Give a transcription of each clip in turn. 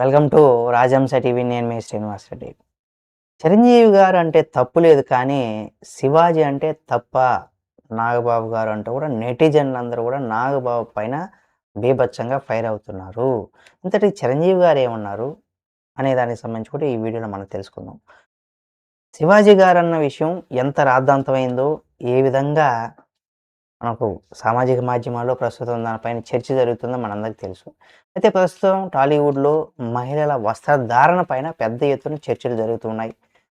Welcome to రాజంశ TV నేను మీ శ్రీనివాస్ రెడ్డి. చిరంజీవి గారు అంటే తప్పు లేదు కానీ శివాజీ అంటే తప్ప నాగబాబు గారు అంటూ కూడా నెటిజన్లు అందరూ కూడా నాగబాబు పైన బీభత్సంగా ఫైర్ అవుతున్నారు. ఇంతటి చిరంజీవి గారు ఏమన్నారు అనే దానికి సంబంధించి కూడా ఈ వీడియోలో మనం తెలుసుకుందాం. శివాజీ గారు అన్న విషయం ఎంత రాద్ధాంతమైందో ఏ విధంగా మనకు సామాజిక మాధ్యమాల్లో ప్రస్తుతం దానిపైన చర్చ జరుగుతుందో మనందరికీ తెలుసు. అయితే ప్రస్తుతం టాలీవుడ్లో మహిళల వస్త్రధారణ పైన పెద్ద ఎత్తున చర్చలు జరుగుతున్నాయి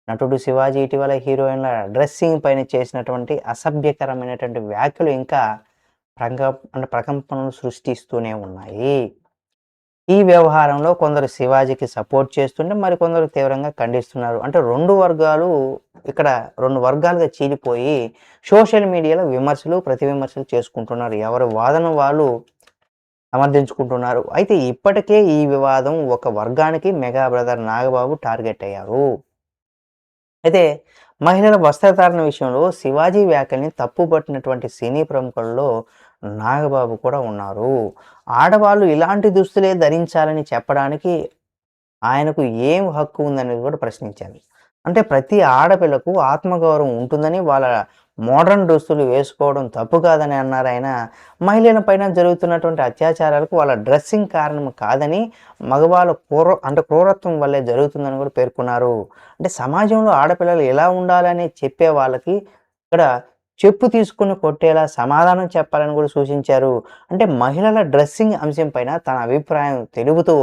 నటుడు శివాజీ ఇటీవల హీరోయిన్ల డ్రెస్సింగ్ పైన చేసినటువంటి అసభ్యకరమైనటువంటి వ్యాఖ్యలు ఇంకా ప్రక అంటే ప్రకంపనలు సృష్టిస్తూనే ఉన్నాయి. ఈ వ్యవహారంలో కొందరు శివాజీకి సపోర్ట్ చేస్తుంటే మరికొందరు తీవ్రంగా ఖండిస్తున్నారు. అంటే రెండు వర్గాలు ఇక్కడ రెండు వర్గాలుగా చీలిపోయి సోషల్ మీడియాలో విమర్శలు ప్రతి విమర్శలు చేసుకుంటున్నారు. ఎవరి వాదన వాళ్ళు సమర్థించుకుంటున్నారు. అయితే ఇప్పటికే ఈ వివాదం ఒక వర్గానికి మెగా బ్రదర్ నాగబాబు టార్గెట్ అయ్యారు. అయితే మహిళల వస్త్రధారణ విషయంలో శివాజీ వ్యాఖ్యల్ని తప్పుపట్టినటువంటి సినీ ప్రముఖుల్లో నాగబాబు కూడా ఉన్నారు. ఆడవాళ్ళు ఇలాంటి దుస్తులే ధరించాలని చెప్పడానికి ఆయనకు ఏం హక్కు ఉందనేది కూడా ప్రశ్నించారు. అంటే ప్రతి ఆడపిల్లకు ఆత్మగౌరవం ఉంటుందని వాళ్ళ మోడర్న్ దుస్తులు వేసుకోవడం తప్పు కాదని అన్నారు ఆయన. మహిళల పైన జరుగుతున్నటువంటి అత్యాచారాలకు వాళ్ళ డ్రెస్సింగ్ కారణం కాదని మగవాళ్ళ క్రూర అంటే క్రూరత్వం వల్లే జరుగుతుందని కూడా పేర్కొన్నారు. అంటే సమాజంలో ఆడపిల్లలు ఎలా ఉండాలని చెప్పే వాళ్ళకి ఇక్కడ చెప్పు తీసుకుని కొట్టేలా సమాధానం చెప్పాలని కూడా సూచించారు. అంటే మహిళల డ్రెస్సింగ్ అంశం పైన తన అభిప్రాయం తెలుపుతూ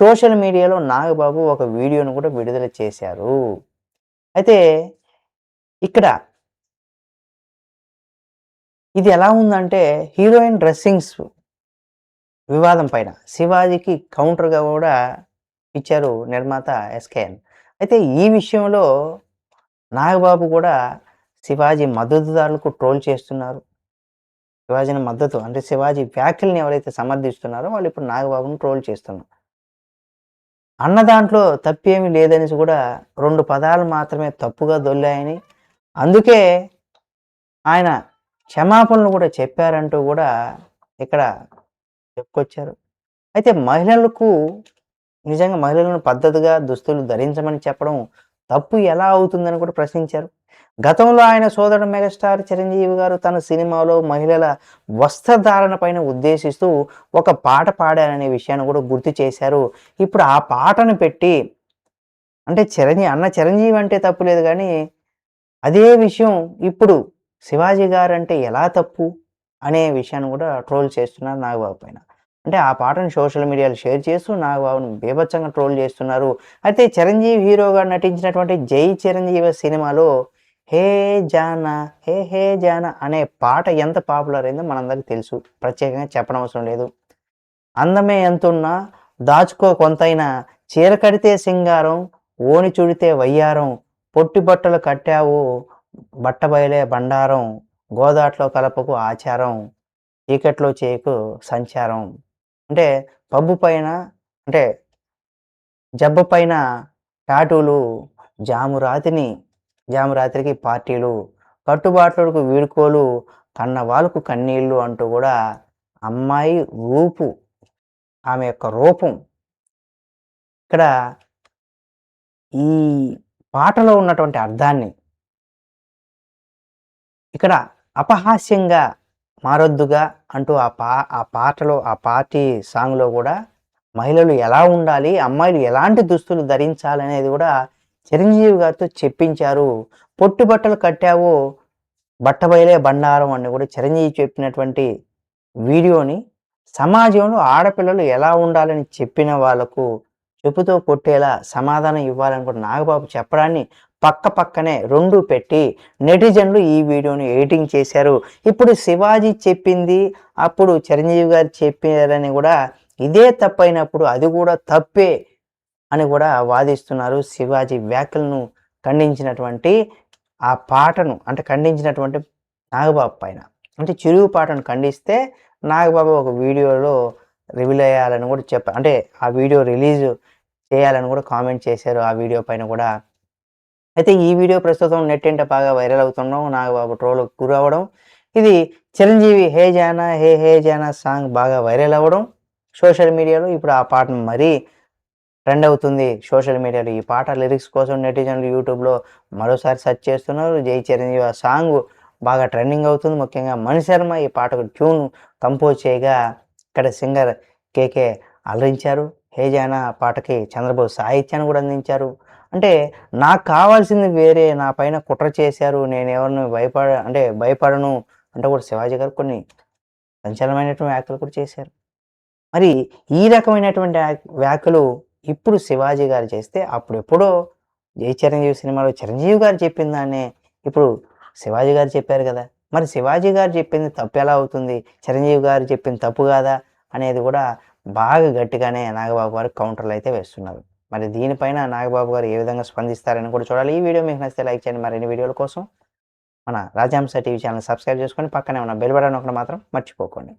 సోషల్ మీడియాలో నాగబాబు ఒక వీడియోను కూడా విడుదల చేశారు. అయితే ఇక్కడ ఇది ఎలా ఉందంటే హీరోయిన్ డ్రెస్సింగ్స్ వివాదం పైన శివాజీకి కౌంటర్గా కూడా ఇచ్చారు నిర్మాత ఎస్కేఎన్ అయితే ఈ విషయంలో నాగబాబు కూడా శివాజీ మద్దతుదారులకు ట్రోల్ చేస్తున్నారు. శివాజీని మద్దతు అంటే శివాజీ వ్యాఖ్యల్ని ఎవరైతే సమర్థిస్తున్నారో వాళ్ళు ఇప్పుడు నాగబాబును ట్రోల్ చేస్తున్నారు. అన్న దాంట్లో తప్పేమీ లేదనేసి కూడా రెండు పదాలు మాత్రమే తప్పుగా దొల్లాయని అందుకే ఆయన క్షమాపణలు కూడా చెప్పారంటూ కూడా ఇక్కడ చెప్పుకొచ్చారు. అయితే మహిళలకు నిజంగా మహిళలను పద్ధతిగా దుస్తులు ధరించమని చెప్పడం తప్పు ఎలా అవుతుందని కూడా ప్రశ్నించారు. గతంలో ఆయన సోదరుడు మెగాస్టార్ చిరంజీవి గారు తన సినిమాలో మహిళల వస్త్రధారణ పైన ఉద్దేశిస్తూ ఒక పాట పాడారనే విషయాన్ని కూడా గుర్తు చేశారు. ఇప్పుడు ఆ పాటను పెట్టి అంటే చిరంజీవి అన్న చిరంజీవి అంటే తప్పు లేదు కానీ అదే విషయం ఇప్పుడు శివాజీ గారు అంటే ఎలా తప్పు అనే విషయాన్ని కూడా ట్రోల్ చేస్తున్నారు నాగబాబు పైన. అంటే ఆ పాటను సోషల్ మీడియాలో షేర్ చేస్తూ నాగబాబును బీభత్సంగా ట్రోల్ చేస్తున్నారు. అయితే చిరంజీవి హీరోగా నటించినటువంటి జై చిరంజీవి సినిమాలో హే జానా హే హే జానా అనే పాట ఎంత పాపులర్ అయిందో మనందరికీ తెలుసు. ప్రత్యేకంగా చెప్పడం అవసరం లేదు. అందమే ఎంతున్నా దాచుకో కొంతైనా చీర కడితే సింగారం ఓని చుడితే వయ్యారం పొట్టి బట్టలు కట్టావు బట్ట బయలే బండారం గోదాట్లో కలపకు ఆచారం చీకట్లో చేయకు సంచారం. అంటే పబ్బు పైన అంటే జబ్బు పైన టాటూలు జామురాతిని జామురాత్రికి పార్టీలు కట్టుబాట్లకు వీడుకోలు కన్నవాళ్ళకు కన్నీళ్ళు అంటూ కూడా అమ్మాయి రూపు ఆమె యొక్క రూపం. ఇక్కడ ఈ పాటలో ఉన్నటువంటి అర్థాన్ని ఇక్కడ అపహాస్యంగా మారొద్దుగా అంటూ ఆ పా ఆ పాటలో ఆ పార్టీ సాంగ్లో కూడా మహిళలు ఎలా ఉండాలి అమ్మాయిలు ఎలాంటి దుస్తులు ధరించాలనేది కూడా చిరంజీవి గారితో చెప్పించారు పొట్టు బట్టలు కట్టావు బట్టబయలే బండారం అని కూడా చిరంజీవి చెప్పినటువంటి వీడియోని సమాజంలో ఆడపిల్లలు ఎలా ఉండాలని చెప్పిన వాళ్ళకు చెప్పుతో కొట్టేలా సమాధానం ఇవ్వాలని కూడా నాగబాబు చెప్పడాన్ని పక్క పక్కనే రెండు పెట్టి నెటిజన్లు ఈ వీడియోని ఎడిటింగ్ చేశారు. ఇప్పుడు శివాజీ చెప్పింది అప్పుడు చిరంజీవి గారు చెప్పారని కూడా ఇదే తప్పైనప్పుడు అది కూడా తప్పే అని కూడా వాదిస్తున్నారు. శివాజీ వ్యాఖ్యలను ఖండించినటువంటి ఆ పాటను అంటే ఖండించినటువంటి నాగబాబు పైన. అంటే చిరుగు పాటను ఖండిస్తే నాగబాబు ఒక వీడియోలో రివీల్ అయ్యాలని కూడా చెప్పారు అంటే ఆ వీడియో రిలీజ్ చేయాలని కూడా కామెంట్ చేశారు ఆ వీడియో పైన కూడా. అయితే ఈ వీడియో ప్రస్తుతం నెట్ బాగా వైరల్ అవుతుండడం నాగబాబు ట్రోల్ గురవడం ఇది చిరంజీవి హే జానా హే హే జానా సాంగ్ బాగా వైరల్ అవ్వడం. సోషల్ మీడియాలో ఇప్పుడు ఆ పాటను మరీ ట్రెండ్ అవుతుంది సోషల్ మీడియాలో. ఈ పాట లిరిక్స్ కోసం నెటిజన్లు యూట్యూబ్లో మరోసారి సెర్చ్ చేస్తున్నారు. జై చిరంజీవి ఆ సాంగ్ బాగా ట్రెండింగ్ అవుతుంది. ముఖ్యంగా మణి శర్మ ఈ పాటకు ట్యూన్ కంపోజ్ చేయగా ఇక్కడ సింగర్ కేకే అలరించారు. హేజానా పాటకి చంద్రబాబు సాహిత్యాన్ని కూడా అందించారు. అంటే నాకు కావాల్సింది వేరే నా పైన కుట్ర చేశారు నేను ఎవరిని భయపడ అంటే భయపడను అంటే కూడా శివాజీ గారు కొన్ని సంచలనమైనటువంటి వ్యాఖ్యలు కూడా చేశారు. మరి ఈ రకమైనటువంటి వ్యాఖ్యలు ఇప్పుడు శివాజీ గారు చేస్తే అప్పుడు ఎప్పుడో జై చిరంజీవి సినిమాలో చిరంజీవి గారు చెప్పిన దాన్నే ఇప్పుడు శివాజీ గారు చెప్పారు కదా. మరి శివాజీ గారు చెప్పింది తప్పు ఎలా అవుతుంది? చిరంజీవి గారు చెప్పింది తప్పు కాదా? అనేది కూడా బాగా గట్టిగానే నాగబాబు గారు కౌంటర్లు అయితే వేస్తున్నారు. మరి దీనిపైన నాగబాబు గారు ఏ విధంగా స్పందిస్తారని కూడా చూడాలి. ఈ వీడియో మీకు నచ్చితే లైక్ చేయండి. మరిన్ని వీడియోల కోసం మన రాజాంశ టీవీ ఛానల్ సబ్స్క్రైబ్ చేసుకొని పక్కనే ఉన్న బెల్ బటన్ ఒకటి మాత్రం మర్చిపోకండి.